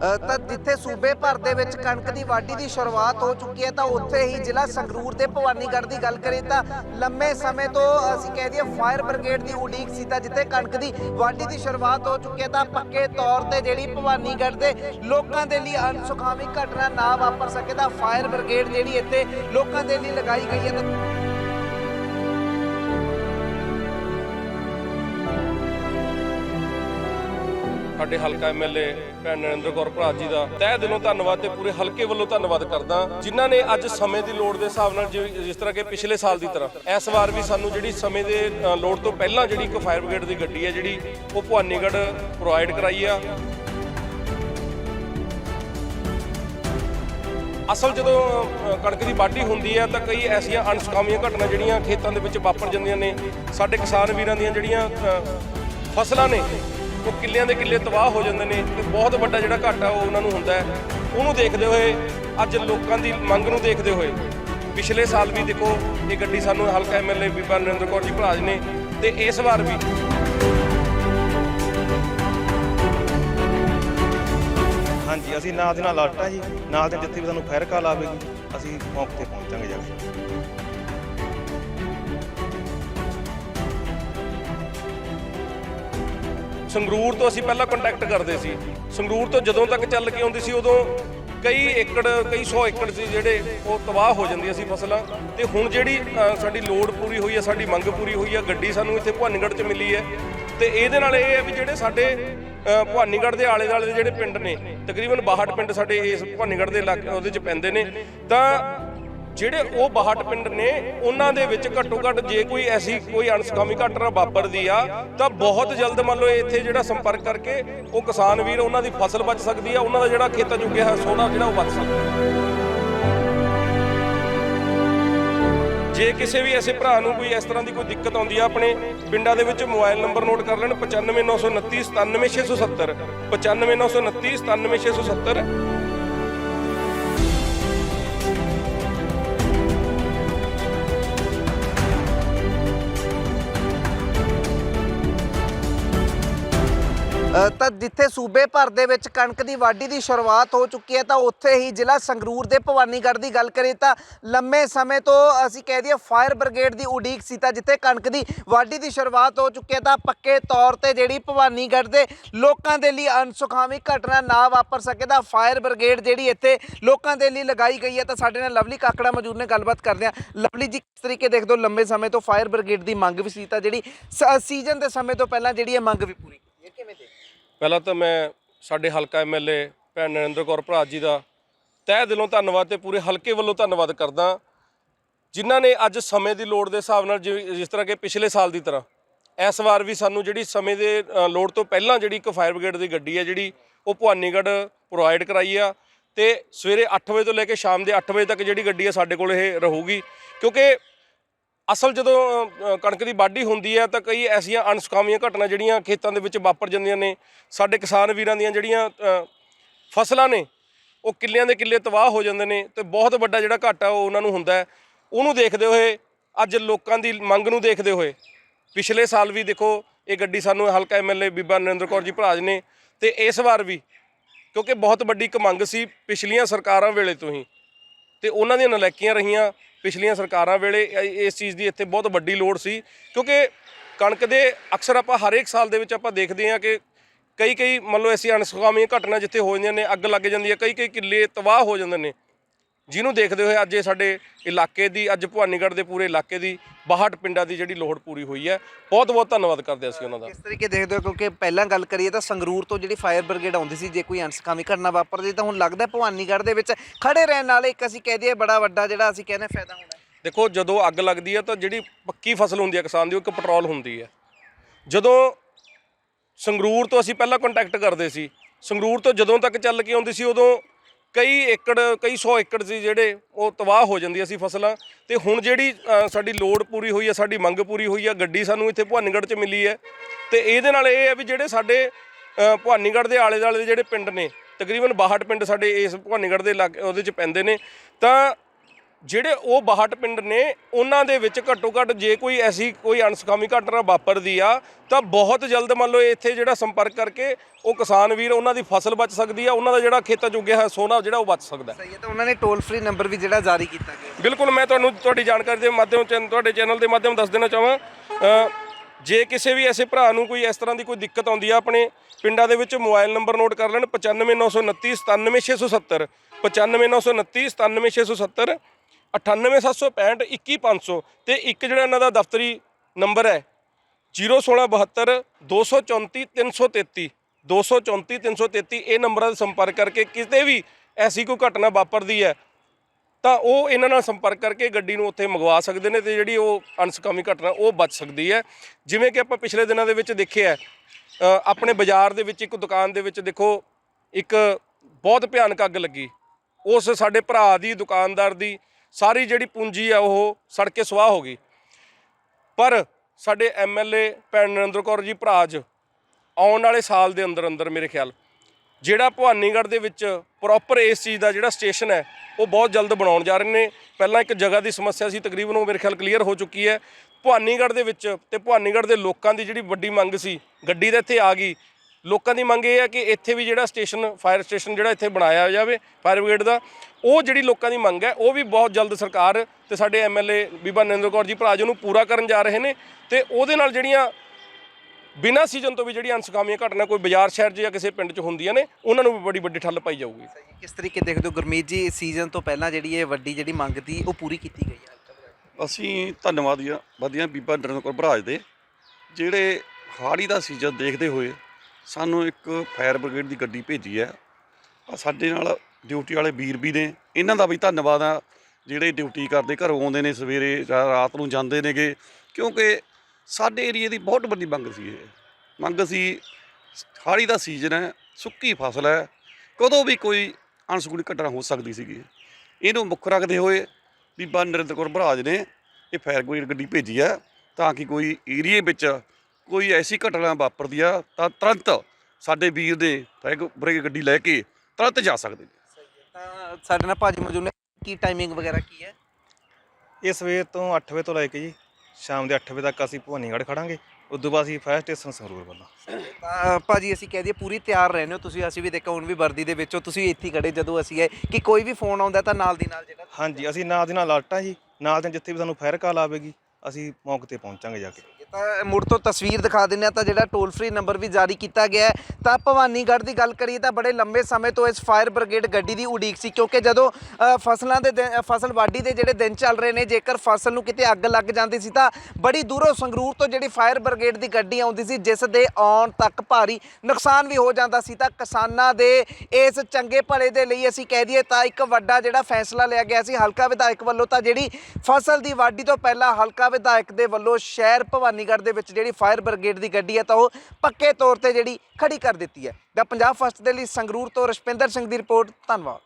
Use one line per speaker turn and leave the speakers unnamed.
ਤਾਂ ਜਿੱਥੇ ਸੂਬੇ ਭਰ ਦੇ ਵਿੱਚ ਕਣਕ ਦੀ ਵਾਢੀ ਦੀ ਸ਼ੁਰੂਆਤ ਹੋ ਚੁੱਕੀ ਹੈ, ਤਾਂ ਉੱਥੇ ਹੀ ਜ਼ਿਲ੍ਹਾ ਸੰਗਰੂਰ ਦੇ ਭਵਾਨੀਗੜ੍ਹ ਦੀ ਗੱਲ ਕਰੀਏ ਤਾਂ ਲੰਮੇ ਸਮੇਂ ਤੋਂ ਅਸੀਂ ਕਹਿ ਦਈਏ ਫਾਇਰ ਬ੍ਰਿਗੇਡ ਦੀ ਉਡੀਕ ਸੀ, ਤਾਂ ਜਿੱਥੇ ਕਣਕ ਦੀ ਵਾਢੀ ਦੀ ਸ਼ੁਰੂਆਤ ਹੋ ਚੁੱਕੀ ਹੈ, ਤਾਂ ਪੱਕੇ ਤੌਰ ਤੇ ਜਿਹੜੀ ਭਵਾਨੀਗੜ੍ਹ ਦੇ ਲੋਕਾਂ ਦੇ ਲਈ ਅਨਸੁਖਾਵੀ ਘਟਨਾ ਨਾ ਵਾਪਰ ਸਕੇ, ਤਾਂ ਫਾਇਰ ਬ੍ਰਿਗੇਡ ਜਿਹੜੀ ਇੱਥੇ ਲੋਕਾਂ ਦੇ ਲਈ ਲਗਾਈ ਗਈ ਹੈ।
ਸਾਡੇ ਹਲਕਾ ਐਮਐਲਏ ਭੈਣ ਨਰਿੰਦਰ ਕੌਰ ਭਰਾ ਜੀ ਦਾ। ਤਹਿ ਦਿਲੋਂ ਧੰਨਵਾਦ ਤੇ ਪੂਰੇ ਹਲਕੇ ਵੱਲੋਂ ਧੰਨਵਾਦ ਕਰਦਾ ਜਿਨ੍ਹਾਂ ਨੇ ਅੱਜ ਸਮੇਂ ਦੀ ਲੋੜ ਦੇ ਹਿਸਾਬ ਨਾਲ ਜਿਵੇਂ- ਜਿਸ ਤਰ੍ਹਾਂ ਕਿ ਪਿਛਲੇ ਸਾਲ ਦੀ ਤਰ੍ਹਾਂ, ਇਸ ਵਾਰ ਵੀ ਸਾਨੂੰ ਜਿਹੜੀ ਸਮੇਂ ਦੇ ਲੋੜ ਤੋਂ ਪਹਿਲਾਂ ਜਿਹੜੀ ਇੱਕ ਫਾਇਰ ਬ੍ਰਿਗੇਡ ਦੀ ਗੱਡੀ ਹੈ ਜਿਹੜੀ, ਉਹ ਭਵਾਨੀਗੜ੍ਹ ਪ੍ਰੋਵਾਈਡ ਕਰਾਈ ਆ। ਅਸਲ ਜਦੋਂ ਕਣਕ ਦੀ ਵਾਢੀ ਹੁੰਦੀ ਹੈ ਤਾਂ ਕਈ ਐਸੀਆਂ ਅਣਸੁਖਾਵੀਆਂ ਘਟਨਾ ਜਿਹੜੀਆਂ ਖੇਤਾਂ ਦੇ ਵਿੱਚ ਵਾਪਰ ਜਾਂਦੀਆਂ ਨੇ, ਸਾਡੇ ਕਿਸਾਨ ਵੀਰਾਂ ਦੀਆਂ ਜਿਹੜੀਆਂ ਫਸਲਾਂ ਨੇ ਉਹ ਕਿੱਲਿਆਂ ਦੇ ਕਿੱਲੇ ਤਬਾਹ ਹੋ ਜਾਂਦੇ ਨੇ, ਤੇ ਬਹੁਤ ਵੱਡਾ ਜਿਹੜਾ ਘਾਟਾ ਉਹ ਉਹਨਾਂ ਨੂੰ ਹੁੰਦਾ ਹੈ। ਉਹਨੂੰ ਦੇਖਦੇ ਹੋਏ, ਅੱਜ ਲੋਕਾਂ ਦੀ ਮੰਗ ਨੂੰ ਦੇਖਦੇ ਹੋਏ, ਪਿਛਲੇ ਸਾਲ ਵੀ ਦੇਖੋ, ਇਹ ਗੱਡੀ ਸਾਨੂੰ ਹਲਕਾ ਐਮਐਲਏ ਬੀਬਾ ਨਰਿੰਦਰ ਕੌਰ ਜੀ ਭਰਾਜ ਨੇ, ਤੇ ਇਸ ਵਾਰ ਵੀ
ਹਾਂਜੀ, ਅਸੀਂ ਨਾਲ ਦੇ ਨਾਲ ਅਲਰਟ ਆ ਜੀ, ਨਾਲ ਦੇ ਜਿੱਥੇ ਵੀ ਸਾਨੂੰ ਫਾਇਰ ਕਾਲ ਆਵੇਗੀ, ਅਸੀਂ ਮੌਕੇ ਤੇ ਪਹੁੰਚਾਂਗੇ ਜਾ ਕੇ।
ਸੰਗਰੂਰ ਤੋਂ ਅਸੀਂ ਪਹਿਲਾਂ ਕੰਟੈਕਟ ਕਰਦੇ ਸੀ। ਸੰਗਰੂਰ ਤੋਂ ਜਦੋਂ ਤੱਕ ਚੱਲ ਕੇ ਆਉਂਦੀ ਸੀ, ਉਦੋਂ ਕਈ ਏਕੜ, ਕਈ ਸੌ ਏਕੜ ਸੀ ਜਿਹੜੇ ਉਹ ਤਬਾਹ ਹੋ ਜਾਂਦੀਆਂ ਸੀ ਫਸਲਾਂ। ਤੇ ਹੁਣ ਜਿਹੜੀ ਸਾਡੀ ਲੋੜ ਪੂਰੀ ਹੋਈ ਹੈ, ਸਾਡੀ ਮੰਗ ਪੂਰੀ ਹੋਈ ਹੈ, ਗੱਡੀ ਸਾਨੂੰ ਇੱਥੇ ਭਵਾਨੀਗੜ੍ਹ 'ਚ ਮਿਲੀ ਹੈ। ਤੇ ਇਹਦੇ ਨਾਲ ਇਹ ਹੈ ਵੀ ਜਿਹੜੇ ਸਾਡੇ ਭਵਾਨੀਗੜ੍ਹ ਦੇ ਆਲੇ ਦੁਆਲੇ ਦੇ ਜਿਹੜੇ ਪਿੰਡ ਨੇ, ਤਕਰੀਬਨ 62 ਪਿੰਡ ਸਾਡੇ ਇਸ ਭਵਾਨੀਗੜ੍ਹ ਦੇ ਇਲਾਕੇ, ਉਹਦੇ 'ਚ ਪੈਂਦੇ ਨੇ। ਤਾਂ ਜਿਹੜੇ ਉਹ 62 ਪਿੰਡ ਨੇ, ਉਹਨਾਂ ਦੇ ਵਿੱਚ ਘੱਟੋ ਘੱਟ ਜੇ ਕੋਈ ਐਸੀ ਕੋਈ ਅਣਸੁਖਾਵੀ ਘਟਨਾ ਵਾਪਰਦੀ ਆ, ਤਾਂ ਬਹੁਤ ਜਲਦ ਮੰਨ ਲਓ ਇੱਥੇ ਜਿਹੜਾ ਸੰਪਰਕ ਕਰਕੇ ਉਹ ਕਿਸਾਨ ਵੀਰ ਉਹਨਾਂ ਦੀ ਫਸਲ ਬਚ ਸਕਦੀ ਆ, ਉਹਨਾਂ ਦਾ ਜਿਹੜਾ ਖੇਤਾਂ ਚੁੱਕਿਆ ਹੋਇਆ ਸੋਨਾ ਜਿਹੜਾ ਉਹ ਬਚ ਸਕਦਾ। ਜੇ ਕਿਸੇ ਵੀ ਐਸੇ ਭਰਾ ਨੂੰ ਕੋਈ ਇਸ ਤਰ੍ਹਾਂ ਦੀ ਕੋਈ ਦਿੱਕਤ ਆਉਂਦੀ ਆ, ਆਪਣੇ ਪਿੰਡਾਂ ਦੇ ਵਿੱਚ ਮੋਬਾਈਲ ਨੰਬਰ ਨੋਟ ਕਰ ਲੈਣ 95929 97670
ਤਾਂ ਜਿੱਥੇ ਸੂਬੇ ਭਰ ਦੇ ਵਿੱਚ ਕਣਕ ਦੀ ਵਾਢੀ ਦੀ ਸ਼ੁਰੂਆਤ ਹੋ ਚੁੱਕੀ ਹੈ, ਤਾਂ ਉੱਥੇ ਹੀ ਜ਼ਿਲ੍ਹਾ ਸੰਗਰੂਰ ਦੇ ਭਵਾਨੀਗੜ੍ਹ ਦੀ ਗੱਲ ਕਰੀਏ, ਤਾਂ ਲੰਮੇ ਸਮੇਂ ਤੋਂ ਅਸੀਂ ਕਹਿ ਦਈਏ ਫਾਇਰ ਬ੍ਰਿਗੇਡ ਦੀ ਉਡੀਕ ਸੀ, ਤਾਂ ਜਿੱਥੇ ਕਣਕ ਦੀ ਵਾਢੀ ਦੀ ਸ਼ੁਰੂਆਤ ਹੋ ਚੁੱਕੀ ਹੈ, ਤਾਂ ਪੱਕੇ ਤੌਰ ਤੇ ਜਿਹੜੀ ਭਵਾਨੀਗੜ੍ਹ ਦੇ ਲੋਕਾਂ ਦੇ ਲਈ ਅਨਸੁਖਾਵੀ ਘਟਨਾ ਨਾ ਵਾਪਰ ਸਕੇ, ਤਾਂ ਫਾਇਰ ਬ੍ਰਿਗੇਡ ਜਿਹੜੀ ਇੱਥੇ ਲੋਕਾਂ ਦੇ ਲਈ ਲਗਾਈ ਗਈ ਹੈ, ਤਾਂ ਸਾਡੇ ਨਾਲ ਲਵਲੀ ਕਾਕੜਾ ਮੌਜੂਦ ਨੇ, ਗੱਲਬਾਤ ਕਰਦੇ ਹਾਂ। ਲਵਲੀ ਜੀ, ਕਿਸ ਤਰੀਕੇ ਦੇਖਦੇ ਹੋ ਲੰਮੇ ਸਮੇਂ ਤੋਂ ਫਾਇਰ ਬ੍ਰਿਗੇਡ ਦੀ ਮੰਗ ਵੀ ਸੀ, ਤਾਂ ਜਿਹੜੀ ਸ- ਸੀਜ਼ਨ ਦੇ ਸਮੇਂ ਤੋਂ ਪਹਿਲਾਂ ਜਿਹੜੀ ਇਹ ਮੰਗ ਵੀ ਪੂਰੀ ਕੀਤੀ ਹੈ, ਕਿਵੇਂ ਦੇ
ਪਹਿਲਾਂ ਤਾਂ ਮੈਂ ਸਾਡੇ ਹਲਕਾ ਐਮਐਲਏ ਭੈਣ ਨਰਿੰਦਰ ਕੌਰ ਭਰਾ ਜੀ ਦਾ ਤਹਿ ਦਿਲੋਂ ਧੰਨਵਾਦ ਤੇ ਪੂਰੇ ਹਲਕੇ ਵੱਲੋਂ ਧੰਨਵਾਦ ਕਰਦਾ ਜਿਨ੍ਹਾਂ ਨੇ ਅੱਜ ਸਮੇਂ ਦੀ ਲੋੜ ਦੇ ਹਿਸਾਬ ਨਾਲ ਜਿਵੇਂ- ਜਿਸ ਤਰ੍ਹਾਂ ਕਿ ਪਿਛਲੇ ਸਾਲ ਦੀ ਤਰ੍ਹਾਂ ਇਸ ਵਾਰ ਵੀ ਸਾਨੂੰ ਜਿਹੜੀ ਸਮੇਂ ਦੇ ਲੋੜ ਤੋਂ ਪਹਿਲਾਂ ਜਿਹੜੀ ਇੱਕ ਫਾਇਰ ਬ੍ਰਿਗੇਡ ਦੀ ਗੱਡੀ ਹੈ ਜਿਹੜੀ ਉਹ ਭਵਾਨੀਗੜ੍ਹ ਪ੍ਰੋਵਾਈਡ ਕਰਾਈ ਆ ਤੇ ਸਵੇਰੇ 8 ਵਜੇ ਤੋਂ ਲੈ ਕੇ ਸ਼ਾਮ ਦੇ 8 ਵਜੇ ਤੱਕ ਜਿਹੜੀ ਗੱਡੀ ਹੈ ਸਾਡੇ ਕੋਲ ਇਹ ਰਹੂਗੀ ਕਿਉਂਕਿ ਅਸਲ ਜਦੋਂ ਕਣਕ ਦੀ ਵਾਢੀ ਹੁੰਦੀ ਹੈ ਤਾਂ ਕਈ ਐਸੀਆਂ ਅਣਸੁਖਾਵੀਆਂ ਘਟਨਾ ਜਿਹੜੀਆਂ ਖੇਤਾਂ ਦੇ ਵਿੱਚ ਵਾਪਰ ਜਾਂਦੀਆਂ ਨੇ, ਸਾਡੇ ਕਿਸਾਨ ਵੀਰਾਂ ਦੀਆਂ ਜਿਹੜੀਆਂ ਫਸਲਾਂ ਨੇ, ਉਹ ਕਿੱਲਿਆਂ ਦੇ ਕਿੱਲੇ ਤਬਾਹ ਹੋ ਜਾਂਦੇ ਨੇ ਤੇ ਬਹੁਤ ਵੱਡਾ ਜਿਹੜਾ ਘਾਟਾ ਉਹ ਉਹਨਾਂ ਨੂੰ ਹੁੰਦਾ ਉਹਨੂੰ ਦੇਖਦੇ ਹੋਏ, ਅੱਜ ਲੋਕਾਂ ਦੀ ਮੰਗ ਨੂੰ ਦੇਖਦੇ ਹੋਏ, ਪਿਛਲੇ ਸਾਲ ਵੀ ਦੇਖੋ, ਇਹ ਗੱਡੀ ਸਾਨੂੰ ਹਲਕਾ ਐਮਐਲਏ ਬੀਬਾ ਨਰਿੰਦਰ ਕੌਰ ਜੀ ਭਰਾਜ ਨੇ ਤੇ ਇਸ ਵਾਰ ਵੀ, ਕਿਉਂਕਿ ਬਹੁਤ ਵੱਡੀ ਇੱਕ ਮੰਗ ਸੀ ਪਿਛਲੀਆਂ ਸਰਕਾਰਾਂ ਵੇਲੇ ਤੋਂ ਹੀ ਤੇ ਉਹਨਾਂ ਦੀਆਂ ਨਲੈਕੀਆਂ ਰਹੀਆਂ ਪਿਛਲੀਆਂ ਸਰਕਾਰਾਂ ਵੇਲੇ ਇਸ ਚੀਜ਼ ਦੀ ਇੱਥੇ ਬਹੁਤ ਵੱਡੀ ਲੋੜ ਸੀ। ਕਿਉਂਕਿ ਕਣਕ ਦੇ ਅਕਸਰ ਆਪਾਂ ਹਰੇਕ ਸਾਲ ਦੇ ਵਿੱਚ ਆਪਾਂ ਦੇਖਦੇ ਹਾਂ ਕਿ ਕਈ ਕਈ ਮੰਨ ਲਓ ਐਸੀ ਅਣਸੁਖਾਵੀਆਂ ਘਟਨਾ ਜਿੱਥੇ ਹੋ ਜਾਂਦੀਆਂ ਨੇ, ਅੱਗ ਲੱਗ ਜਾਂਦੀ ਹੈ ਕਈ ਕਈ ਕਿੱਲੇ ਤਬਾਹ ਹੋ ਜਾਂਦੇ ਨੇ। ਜਿਹਨੂੰ ਦੇਖਦੇ ਹੋਏ ਅੱਜ ਇਹ ਸਾਡੇ ਇਲਾਕੇ ਦੀ ਅੱਜ ਭਵਾਨੀਗੜ੍ਹ ਦੇ ਪੂਰੇ ਇਲਾਕੇ ਦੀ 62 ਪਿੰਡਾਂ ਦੀ ਜਿਹੜੀ ਲੋੜ ਪੂਰੀ ਹੋਈ ਹੈ। ਬਹੁਤ ਬਹੁਤ ਧੰਨਵਾਦ ਕਰਦੇ ਅਸੀਂ ਉਹਨਾਂ ਦਾ।
ਕਿਸ ਤਰੀਕੇ ਦੇਖਦੇ ਹੋ? ਕਿਉਂਕਿ ਪਹਿਲਾਂ ਗੱਲ ਕਰੀਏ ਤਾਂ ਸੰਗਰੂਰ ਤੋਂ ਜਿਹੜੀ ਫਾਇਰ ਬ੍ਰਿਗੇਡ ਆਉਂਦੀ ਸੀ ਜੇ ਕੋਈ ਅਨਸਕਾਮੀ ਘਟਨਾ ਵਾਪਰਦੀ ਤਾਂ ਹੁਣ ਲੱਗਦਾ ਭਵਾਨੀਗੜ੍ਹ ਦੇ ਵਿੱਚ ਖੜੇ ਰਹਿਣ ਨਾਲ ਇੱਕ ਅਸੀਂ ਕਹਿ ਦਈਏ ਬੜਾ ਵੱਡਾ ਜਿਹੜਾ ਅਸੀਂ ਕਹਿੰਦੇ ਫਾਇਦਾ ਹੋਣਾ।
ਦੇਖੋ ਜਦੋਂ ਅੱਗ ਲੱਗਦੀ ਹੈ ਤਾਂ ਜਿਹੜੀ ਪੱਕੀ ਫਸਲ ਹੁੰਦੀ ਹੈ ਕਿਸਾਨ ਦੀ ਉਹ ਇੱਕ ਪੈਟਰੋਲ ਹੁੰਦੀ ਹੈ। ਜਦੋਂ ਸੰਗਰੂਰ ਤੋਂ ਅਸੀਂ ਪਹਿਲਾਂ ਕੰਟੈਕਟ ਕਰਦੇ ਸੀ ਸੰਗਰੂਰ ਤੋਂ ਜਦੋਂ ਤੱਕ ਚੱਲ ਕੇ ਆਉਂਦੀ ਸੀ ਉਦੋਂ ਕਈ ਏਕੜ, ਕਈ ਸੌ ਏਕੜ ਸੀ ਜਿਹੜੇ ਉਹ ਤਬਾਹ ਹੋ ਜਾਂਦੀਆਂ ਸੀ ਫਸਲਾਂ। ਤੇ ਹੁਣ ਜਿਹੜੀ ਸਾਡੀ ਲੋੜ ਪੂਰੀ ਹੋਈ ਹੈ ਸਾਡੀ ਮੰਗ ਪੂਰੀ ਹੋਈ ਹੈ ਗੱਡੀ ਸਾਨੂੰ ਇੱਥੇ ਭਵਾਨੀਗੜ੍ਹ 'ਚ ਮਿਲੀ ਹੈ। ਤੇ ਇਹਦੇ ਨਾਲ ਇਹ ਹੈ ਵੀ ਜਿਹੜੇ ਸਾਡੇ ਭਵਾਨੀਗੜ੍ਹ ਦੇ ਆਲੇ ਦੁਆਲੇ ਦੇ ਜਿਹੜੇ ਪਿੰਡ ਨੇ, ਤਕਰੀਬਨ 62 ਪਿੰਡ ਸਾਡੇ ਇਸ ਭਵਾਨੀਗੜ੍ਹ ਦੇ ਇਲਾਕੇ ਉਹਦੇ 'ਚ ਪੈਂਦੇ ਨੇ। ਤਾਂ ਜਿਹੜੇ ਉਹ 62 ਪਿੰਡ ਨੇ ਉਹਨਾਂ ਦੇ ਵਿੱਚ ਘੱਟੋ ਘੱਟ ਜੇ ਕੋਈ ਐਸੀ ਕੋਈ ਅਣਸਖਾਮੀ ਘਟਨਾ ਵਾਪਰਦੀ ਆ ਤਾਂ ਬਹੁਤ ਜਲਦ ਮੰਨ ਲਓ ਇੱਥੇ ਜਿਹੜਾ ਸੰਪਰਕ ਕਰਕੇ ਉਹ ਕਿਸਾਨ ਵੀਰ ਉਹਨਾਂ ਦੀ ਫਸਲ ਬਚ ਸਕਦੀ ਆ ਉਹਨਾਂ ਦਾ ਜਿਹੜਾ ਖੇਤਾਂ 'ਚ ਉੱਗਿਆ ਹੋਇਆ ਸੋਨਾ ਜਿਹੜਾ ਉਹ ਬਚ ਸਕਦਾ
ਸਹੀ ਹੈ ਤਾਂ ਉਹਨਾਂ ਨੇ ਟੋਲ ਫ੍ਰੀ ਨੰਬਰ ਵੀ ਜਿਹੜਾ ਜਾਰੀ ਕੀਤਾ ਗਿਆ
ਬਿਲਕੁਲ ਮੈਂ ਤੁਹਾਨੂੰ ਤੁਹਾਡੀ ਜਾਣਕਾਰੀ ਦੇ ਮਾਧਿਅਮ ਚੈਨ- ਤੁਹਾਡੇ ਚੈਨਲ ਦੇ ਮਾਧਿਅਮ ਦੱਸ ਦੇਣਾ ਚਾਹਾਂ। ਜੇ ਕਿਸੇ ਵੀ ਐਸੇ ਭਰਾ ਨੂੰ ਕੋਈ ਇਸ ਤਰ੍ਹਾਂ ਦੀ ਕੋਈ ਦਿੱਕਤ ਆਉਂਦੀ ਆ ਆਪਣੇ ਪਿੰਡਾਂ ਦੇ ਵਿੱਚ ਮੋਬਾਈਲ ਨੰਬਰ ਨੋਟ ਕਰ ਲੈਣ 95929 97670 95929 97670 98765 21500 ਤੇ ਇੱਕ ਜਿਹੜਾ ਇਹਨਾਂ ਦਾ ਦਫ਼ਤਰੀ ਨੰਬਰ ਹੈ 01672 234 333 234 333 ਇਹ ਨੰਬਰਾਂ ਦਾ ਸੰਪਰਕ ਕਰਕੇ ਕਿਤੇ ਵੀ ਐਸੀ ਕੋਈ ਘਟਨਾ ਵਾਪਰਦੀ ਹੈ, ਤਾਂ ਉਹ ਇਹਨਾਂ ਨਾਲ ਸੰਪਰਕ ਕਰਕੇ ਗੱਡੀ ਨੂੰ ਉੱਥੇ ਮੰਗਵਾ ਸਕਦੇ ਨੇ ਤੇ ਜਿਹੜੀ ਉਹ ਅਨਸਕਾਮੀ ਘਟਨਾ, ਉਹ ਬਚ ਸਕਦੀ ਹੈ। ਜਿਵੇਂ ਕਿ ਆਪਾਂ ਪਿਛਲੇ ਦਿਨਾਂ ਦੇ ਵਿੱਚ ਦੇਖਿਆ ਆਪਣੇ ਬਾਜ਼ਾਰ ਦੇ ਵਿੱਚ ਇੱਕ ਦੁਕਾਨ ਦੇ ਵਿੱਚ ਦੇਖੋ, ਇੱਕ ਬਹੁਤ ਭਿਆਨਕ ਅੱਗ ਲੱਗੀ। ਉਸ ਸਾਡੇ ਭਰਾ ਦੀ, ਦੁਕਾਨਦਾਰ ਦੀ ਸਾਰੀ ਜਿਹੜੀ ਪੂੰਜੀ ਆ ਉਹ ਸੜ ਕੇ ਸੁਆਹ ਹੋ ਗਈ। ਪਰ ਸਾਡੇ ਐਮਐਲਏ ਭੈਣ ਨਰਿੰਦਰ ਕੌਰ ਜੀ ਭਰਾਜ ਆਉਣ ਵਾਲੇ ਸਾਲ ਦੇ ਅੰਦਰ ਅੰਦਰ ਮੇਰੇ ਖਿਆਲ ਜਿਹੜਾ ਭਵਾਨੀਗੜ੍ਹ ਦੇ ਵਿੱਚ ਪ੍ਰੋਪਰ ਇਸ ਚੀਜ਼ ਦਾ ਜਿਹੜਾ ਸਟੇਸ਼ਨ ਹੈ, ਉਹ ਬਹੁਤ ਜਲਦ ਬਣਾਉਣ ਜਾ ਰਹੇ ਨੇ। ਪਹਿਲਾਂ ਇੱਕ ਜਗ੍ਹਾ ਦੀ ਸਮੱਸਿਆ ਸੀ, ਤਕਰੀਬਨ ਉਹ ਮੇਰੇ ਖਿਆਲ ਕਲੀਅਰ ਹੋ ਚੁੱਕੀ ਹੈ। ਭਵਾਨੀਗੜ੍ਹ ਦੇ ਵਿੱਚ ਤੇ ਭਵਾਨੀਗੜ੍ਹ ਦੇ ਲੋਕਾਂ ਦੀ ਜਿਹੜੀ ਵੱਡੀ ਮੰਗ ਸੀ, ਗੱਡੀ ਤਾਂ ਇੱਥੇ ਆ ਗਈ ਲੋਕਾਂ ਦੀ ਮੰਗ ਇਹ ਹੈ ਕਿ ਇੱਥੇ ਵੀ ਜਿਹੜਾ ਸਟੇਸ਼ਨ ਫਾਇਰ ਸਟੇਸ਼ਨ ਜਿਹੜਾ ਇੱਥੇ ਬਣਾਇਆ ਜਾਵੇ ਫਾਇਰ ਬ੍ਰਿਗੇਡ ਦਾ ਉਹ ਜਿਹੜੀ ਲੋਕਾਂ ਦੀ ਮੰਗ ਹੈ ਉਹ ਵੀ ਬਹੁਤ ਜਲਦ ਸਰਕਾਰ ਤੇ ਸਾਡੇ ਐਮਐਲਏ ਬੀਬਾ ਨਰਿੰਦਰ ਕੌਰ ਜੀ ਭਰਾਜ ਉਹਨੂੰ ਪੂਰਾ ਕਰਨ ਜਾ ਰਹੇ ਨੇ ਤੇ ਉਹਦੇ ਨਾਲ ਜਿਹੜੀਆਂ ਬਿਨਾਂ ਸੀਜ਼ਨ ਤੋਂ ਵੀ ਜਿਹੜੀਆਂ ਅਨਸਕਾਮੀਆਂ ਘਟਨਾ ਕੋਈ ਬਾਜ਼ਾਰ ਸ਼ਹਿਰ 'ਚ ਜਾਂ ਕਿਸੇ ਪਿੰਡ 'ਚ ਹੁੰਦੀਆਂ ਨੇ ਉਹਨਾਂ ਨੂੰ ਵੀ ਬੜੀ ਵੱਡੀ ਠੱਲ ਪਾਈ ਜਾਊਗੀ।
ਕਿਸ ਤਰੀਕੇ ਦੇਖਦੇ ਹੋ ਗੁਰਮੀਤ ਜੀ ਸੀਜ਼ਨ ਤੋਂ ਪਹਿਲਾਂ ਜਿਹੜੀ ਇਹ ਵੱਡੀ ਜਿਹੜੀ ਮੰਗ ਤੀ ਉਹ ਪੂਰੀ ਕੀਤੀ ਗਈ ਹੈ
ਅਸੀਂ ਧੰਨਵਾਦੀ ਆ ਵਧੀਆ ਬੀਬਾ ਨਰਿੰਦਰ ਕੌਰ ਭਰਾਜ ਦੇ ਜਿਹੜੇ ਹਾੜੀ ਦਾ ਸੀਜ਼ਨ ਦੇਖਦੇ ਹੋਏ ਸਾਨੂੰ ਇੱਕ ਫਾਇਰ ਬ੍ਰਿਗੇਡ ਦੀ ਗੱਡੀ ਭੇਜੀ ਹੈ। ਆ ਸਾਡੇ ਨਾਲ ਡਿਊਟੀ ਵਾਲੇ ਵੀਰ ਵੀ ਨੇ। ਇਹਨਾਂ ਦਾ ਵੀ ਧੰਨਵਾਦ ਆ। ਜਿਹੜੇ ਡਿਊਟੀ ਕਰਦੇ, ਘਰੋਂ ਆਉਂਦੇ ਨੇ ਸਵੇਰੇ ਰਾਤ ਨੂੰ ਜਾਂਦੇ ਨੇਗੇ। ਕਿਉਂਕਿ ਸਾਡੇ ਏਰੀਏ ਦੀ ਬਹੁਤ ਵੱਡੀ ਮੰਗ ਸੀ ਇਹ। ਮੰਗ ਸੀ ਹਾੜੀ ਦਾ ਸੀਜ਼ਨ ਹੈ, ਸੁੱਕੀ ਫਸਲ ਹੈ। ਕਦੋਂ ਵੀ ਕੋਈ ਅਣਸੁਖੀ ਘਟਨਾ ਹੋ ਸਕਦੀ ਸੀਗੀ। ਇਹਨੂੰ ਮੁੱਖ ਰੱਖਦੇ ਹੋਏ ਬੀਬਾ ਨਰਿੰਦਰ ਕੌਰ ਭਰਾਜ ਨੇ ਇਹ ਫਾਇਰ ਬ੍ਰਿਗੇਡ ਗੱਡੀ ਭੇਜੀ ਹੈ। ਤਾਂ ਕਿ ਕੋਈ ਏਰੀਏ ਵਿੱਚ ਕੋਈ ਐਸੀ ਘਟਨਾ ਵਾਪਰਦੀ ਆ ਤਾਂ ਤੁਰੰਤ ਸਾਡੇ ਵੀਰ ਦੇ ਫਾਇਰ ਬ੍ਰਿਗੇਡ ਗੱਡੀ ਲੈ ਕੇ ਤੁਰੰਤ ਜਾ ਸਕਦੇ ਨੇ।
ਤਾਂ ਸਾਡੇ ਨਾਲ ਭਾਜੀ ਮੌਜੂਦ ਨੇ। ਕੀ ਟਾਈਮਿੰਗ ਵਗੈਰਾ ਕੀ ਹੈ?
ਇਹ ਸਵੇਰ ਤੋਂ 8 ਵਜੇ ਤੋਂ ਲੈ ਕੇ ਜੀ ਸ਼ਾਮ ਦੇ 8 ਵਜੇ ਤੱਕ ਅਸੀਂ ਭਵਾਨੀਗੜ੍ਹ ਖੜਾਂਗੇ। ਉਸ ਤੋਂ ਬਾਅਦ ਅਸੀਂ ਫਾਇਰ ਸਟੇਸ਼ਨ ਸੰਗਰੂਰ ਵੱਲੋਂ
ਤਾਂ ਭਾਜੀ ਅਸੀਂ ਕਹਿ ਦਈਏ ਪੂਰੀ ਤਿਆਰ ਰਹਿੰਦੇ ਹੋ। ਤੁਸੀਂ ਅਸੀਂ ਵੀ ਦੇਖੋ ਹੁਣ ਵੀ ਵਰਦੀ ਦੇ ਵਿੱਚੋਂ ਤੁਸੀਂ ਇੱਥੇ ਹੀ ਖੜੇ ਜਦੋਂ ਅਸੀਂ ਆਏ। ਕਿ ਕੋਈ ਵੀ ਫੋਨ ਆਉਂਦਾ ਤਾਂ ਨਾਲ ਦੀ ਨਾਲ ਜਿਹੜਾ
ਹਾਂਜੀ ਅਸੀਂ ਨਾਲ ਦੀ ਨਾਲ ਅਲਰਟ ਆ ਜੀ। ਨਾਲ ਦੇ ਜਿੱਥੇ ਵੀ ਸਾਨੂੰ ਫਾਇਰ ਕਾਲ ਆਵੇਗੀ ਅਸੀਂ ਮੌਕੇ ਤੇ ਪਹੁੰਚਾਂਗੇ ਜਾ ਕੇ।
ਤਾਂ ਮੁੜ ਤੋਂ ਤਸਵੀਰ ਦਿਖਾ ਦਿੰਦੇ ਆ ਤਾਂ ਜਿਹੜਾ ਟੋਲ ਫ੍ਰੀ ਨੰਬਰ ਵੀ ਜਾਰੀ ਕੀਤਾ ਗਿਆ ਹੈ। ਤਾਂ ਭਵਾਨੀਗੜ੍ਹ ਦੀ ਗੱਲ ਕਰੀਏ ਤਾਂ ਬੜੇ ਲੰਬੇ ਸਮੇਂ ਤੋਂ ਇਸ ਫਾਇਰ ਬ੍ਰਿਗੇਡ ਗੱਡੀ ਦੀ ਉਡੀਕ ਸੀ ਕਿਉਂਕਿ ਜਦੋਂ ਅ, ਫਸਲਾਂ ਦੇ ਦਿਨ- ਫਸਲ ਵਾਢੀ ਦੇ ਜਿਹੜੇ ਦਿਨ ਚੱਲ ਰਹੇ ਨੇ ਜੇਕਰ ਫਸਲ ਨੂੰ ਕਿਤੇ ਅੱਗ ਲੱਗ ਜਾਂਦੀ ਸੀ ਤਾਂ ਬੜੀ ਦੂਰੋਂ ਸੰਗਰੂਰ ਤੋਂ ਜਿਹੜੀ ਫਾਇਰ ਬ੍ਰਿਗੇਡ ਦੀ ਗੱਡੀ ਆਉਂਦੀ ਸੀ ਜਿਸ ਦੇ ਆਉਣ ਤੱਕ ਭਾਰੀ ਨੁਕਸਾਨ ਵੀ ਹੋ ਜਾਂਦਾ ਸੀ। ਤਾਂ ਕਿਸਾਨਾਂ ਦੇ ਇਸ ਚੰਗੇ ਭਲੇ ਦੇ ਲਈ ਅਸੀਂ ਕਹਿ ਦਈਏ ਤਾਂ ਇੱਕ ਵੱਡਾ ਜਿਹੜਾ ਫੈਸਲਾ ਲਿਆ ਗਿਆ ਸੀ। ਹਲਕਾ ਵਿਧਾਇਕ ਵੱਲੋਂ ਤਾਂ ਜਿਹੜੀ ਫਸਲ ਦੀ ਵਾਢੀ ਤੋਂ ਪਹਿਲਾਂ ਹਲਕਾ ਵਿਧਾਇਕ ਦੇ ਵੱਲੋਂ ਸ਼ਹਿਰ ਭਵਾਨੀ ਚੰਡੀਗੜ੍ਹ ਦੇ ਵਿੱਚ ਜਿਹੜੀ ਫਾਇਰ ਬ੍ਰਿਗੇਡ ਦੀ ਗੱਡੀ ਹੈ ਤਾਂ ਉਹ ਪੱਕੇ ਤੌਰ ਤੇ ਜਿਹੜੀ ਖੜੀ ਕਰ ਦਿੱਤੀ ਹੈ। ਦਾ ਪੰਜਾਬ ਫਸਟ ਦੇ ਲਈ ਸੰਗਰੂਰ ਤੋਂ ਰਸ਼ਪਿੰਦਰ ਸਿੰਘ ਦੀ ਰਿਪੋਰਟ, ਧੰਨਵਾਦ।